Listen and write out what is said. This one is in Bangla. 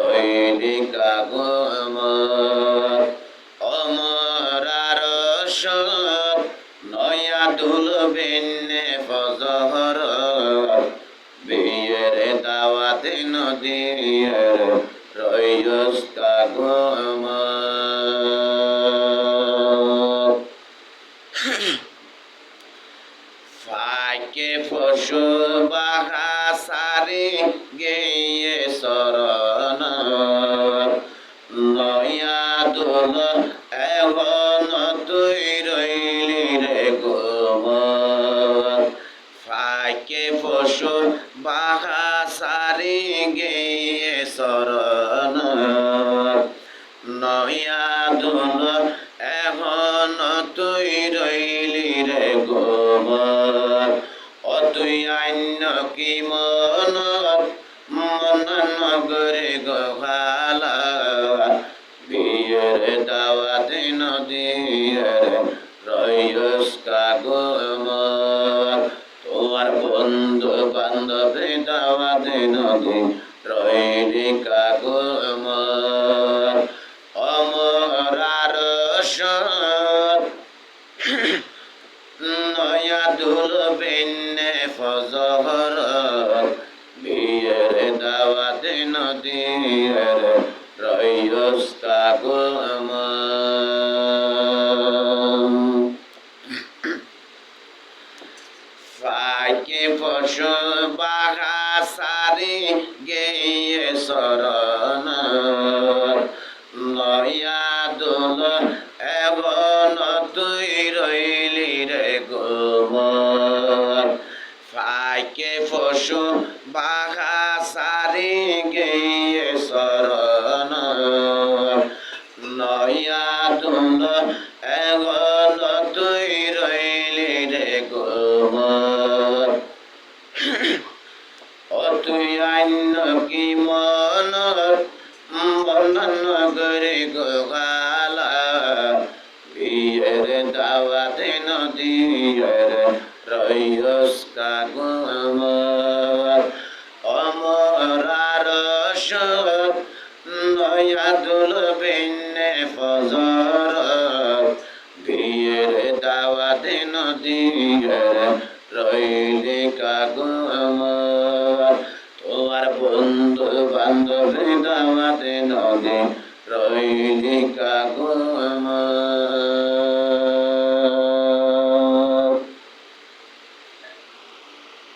রইলি কাগমর অমরার নয়া দুলবিনে ফজর বিয়ের দাওয়াতে নদীর রইয়স কাগমর ফাকে পশু বাহা সারি গেয়ে পশু বাহা সারি গেয়ে শরণ। নয়া দোল এখন তুই রইলি রে গোবর। ও তুই আন্য কি মন? মন নগরে গোভালা বিয়ের দাওয়াতে নদীর রয়স কাগমর তোমার বন্ধু বান্ধবে দাওয়াতে নদী রইলি কাগমর অমরার নয়া দুল বিনে ফজর বিয়ের দাওয়াতে নদীর রয়স কাগমর ফাকে পশু বাঘা সারি গেয়ে শরণ নয়া দোল এখন তুই রইলি রে গোমর ফাকে পশু বাঘা সারি গেয়ে শরণ নয়া দোল তুই আন্য কি মন বন্ধন করে গোগালা বিয়ের দাওয়াতে নদীর রয়স কাগমর অমরার নয়া দুল বিনে ফজর বিয়ের দাওয়াতে নদীর রইলি কাগমর তোমার বন্ধু বান্ধবে দাওয়াতে নদী রইলি কাগমর